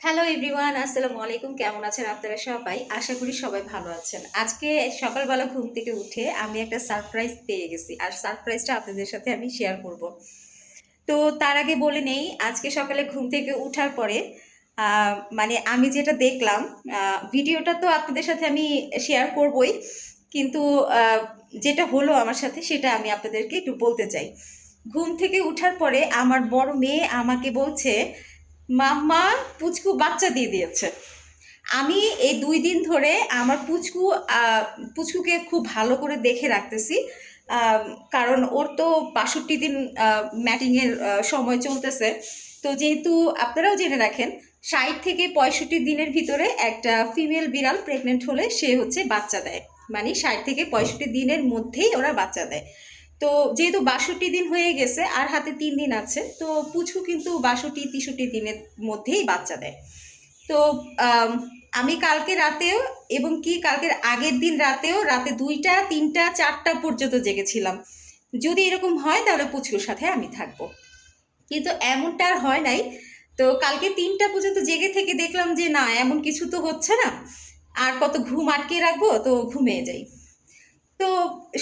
Hello everyone আসসালামু আলাইকুম। কেমন আছেন আপনারা সবাই? আশা করি সবাই ভালো আছেন। আজকে সকালবেলা ঘুম থেকে উঠে আমি একটা সারপ্রাইজ পেয়ে গেছি। আর সারপ্রাইজটা আপনাদের সাথে আমি শেয়ার করব। তো তার আগে বলে নেই, আজকে সকালে ঘুম থেকে উঠার পরে মানে আমি যেটা দেখলাম ভিডিওটা তো আপনাদের সাথে আমি শেয়ার করবই। কিন্তু যেটা হলো আমার সাথে সেটা আমি আপনাদেরকে একটু বলতে চাই। ঘুম থেকে উঠার পরে আমার বড় মেয়ে আমাকে বলছে মাম্মা পুচকু বাচ্চা দিয়ে দিয়েছে। আমি এই দুই দিন ধরে আমার পুচকু পুচকুকে খুব ভালো করে দেখে রাখতেছি। কারণ ওর তো বাষট্টি দিন ম্যাটিংয়ের সময় চলতেছে। তো যেহেতু আপনারাও জেনে রাখেন, ষাট থেকে পঁয়ষট্টি দিনের ভিতরে একটা ফিমেল বিড়াল প্রেগনেন্ট হলে সে হচ্ছে বাচ্চা দেয়। মানে ষাট থেকে পঁয়ষট্টি দিনের মধ্যেই ওরা বাচ্চা দেয়। তো যেহেতু বাষট্টি দিন হয়ে গেছে, আর হাতে তিন দিন আছে, তো পুচকু কিন্তু বাষট্টি, তেষট্টি দিনের মধ্যেই বাচ্চা দেয়। তো, আমি কালকে রাতেও এবং কি কালকের আগের দিন রাতেও রাতে দুইটা, তিনটা, চারটা পর্যন্ত জেগেছিলাম। যদি এরকম হয় তাহলে পুচকুর সাথে আমি থাকব। কিন্তু এমনটা আর হয় নাই। তো কালকে তিনটা পর্যন্ত জেগে থেকে দেখলাম যে না, এমন কিছু তো হচ্ছে না। আর কত ঘুম আটকে রাখব, তো ঘুমিয়ে যাই। তো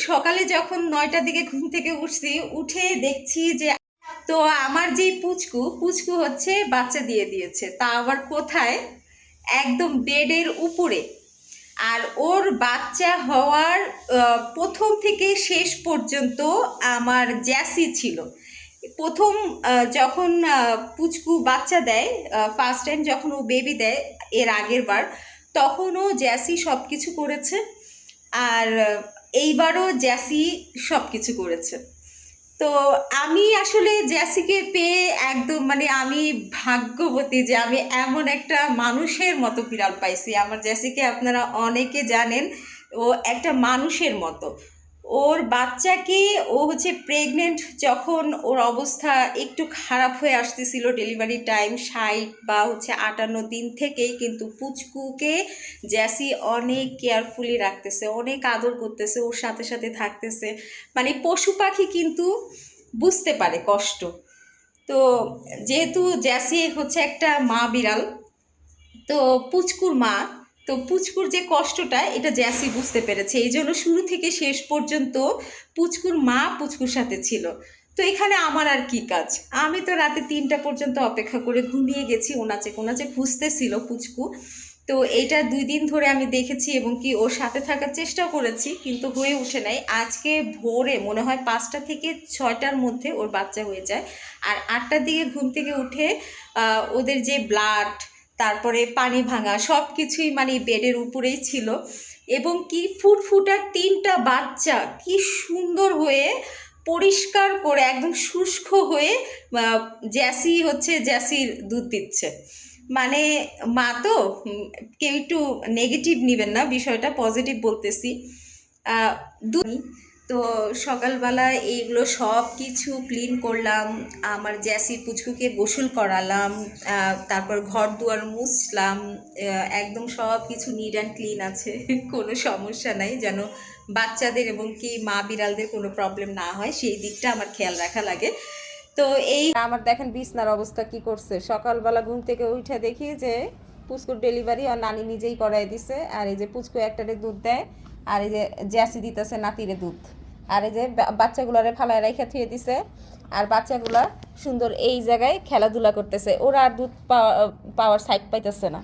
সকালে যখন নয়টার দিকে ঘুম থেকে উঠছি, উঠে দেখছি যে, তো আমার যেই পুচকু পুচকু হচ্ছে বাচ্চা দিয়ে দিয়েছে। তা আবার কোথায়? একদম বেডের উপরে। আর ওর বাচ্চা হওয়ার প্রথম থেকে শেষ পর্যন্ত আমার জ্যাসি ছিল। প্রথম যখন পুচকু বাচ্চা দেয় ফার্স্ট টাইম যখন ও বেবি দেয়, এর আগের বার তখনও জ্যাসি সব কিছু করেছে। আর এইবারও জ্যাসি সব কিছু করেছে। তো আমি আসলে জ্যাসিকে পেয়ে একদম মানে আমি ভাগ্যবতী যে আমি এমন একটা মানুষের মতো বিড়াল পাইছি। আমার জ্যাসিকে আপনারা অনেকে জানেন, ও একটা মানুষের মতো। ওর বাচ্চাকে ও হচ্ছে প্রেগনেন্ট যখন ওর অবস্থা একটু খারাপ হয়ে আসতেছিল ডেলিভারি টাইম ষাট বা হচ্ছে আটান্ন দিন থেকেই কিন্তু পুচকুকে জ্যাসি অনেক কেয়ারফুলি রাখতেছে, অনেক আদর করতেছে, ওর সাথে সাথে থাকতেছে। মানে পশু পাখি কিন্তু বুঝতে পারে কষ্ট। তো যেহেতু জ্যাসি হচ্ছে একটা মা বিড়াল, তো পুচকুর মা তো পুচকুর যে কষ্টটা, এটা জ্যাসি বুঝতে পেরেছে। এই জন্য শুরু থেকে শেষ পর্যন্ত পুচকুর মা পুচকুর সাথে ছিল। তো এখানে আমার আর কি কাজ? আমি তো রাতে তিনটা পর্যন্ত অপেক্ষা করে ঘুমিয়ে গেছি, ওনাচে কোনাচে খুঁজতেছিল পুচকু। তো এটা দুই দিন ধরে আমি দেখেছি এবং কি ওর সাথে থাকার চেষ্টা করেছি, কিন্তু হয়ে ওঠে নাই। আজকে ভোরে মনে হয় পাঁচটা থেকে ছয়টার মধ্যে ওর বাচ্চা হয়ে যায়। আর আটটার দিকে ঘুম থেকে উঠে ওদের যে ব্লাড তারপরে পানি ভাঙা সব কিছুই মানে বেডের উপরেই ছিল এবং কি ফুটফুটার তিনটা বাচ্চা কি সুন্দর হয়ে পরিষ্কার করে একদম শুষ্ক হয়ে জ্যাসি হচ্ছে জ্যাসির দুধ দিচ্ছে। মানে মা তো কেউ একটু নেগেটিভ নেবেন না, বিষয়টা পজিটিভ বলতেছি। দুধ তো সকালবেলা এইগুলো সব কিছু ক্লিন করলাম, আমার জ্যাসি পুচকুকে গোসল করালাম তারপর ঘর দুয়ার মুছলাম একদম সব কিছু নিট অ্যান্ড ক্লিন আছে, কোনো সমস্যা নাই, যেন বাচ্চাদের এবং কি মা বিড়ালদের কোনো প্রবলেম না হয়, সেই দিকটা আমার খেয়াল রাখা লাগে। তো এই আমার দেখেন বিছনার অবস্থা কি করছে, সকালবেলা ঘুম থেকে উঠে দেখি যে পুচকুর ডেলিভারি আর নানি নিজেই করাই দিছে, আর এই যে পুচকু একটারে দুধ দেয় আর এই যে জ্যাসি দিতেছে নাতিরে দুধ। আর এই যে বাচ্চাগুলারে ফালায় রেখে থুয়ে দিছে। আর বাচ্চাগুলা সুন্দর এই জায়গায় খেলাধুলা করতেছে। ওরা আর দুধ পাওয়া- পাওয়ার সাইড পাইতেছে না।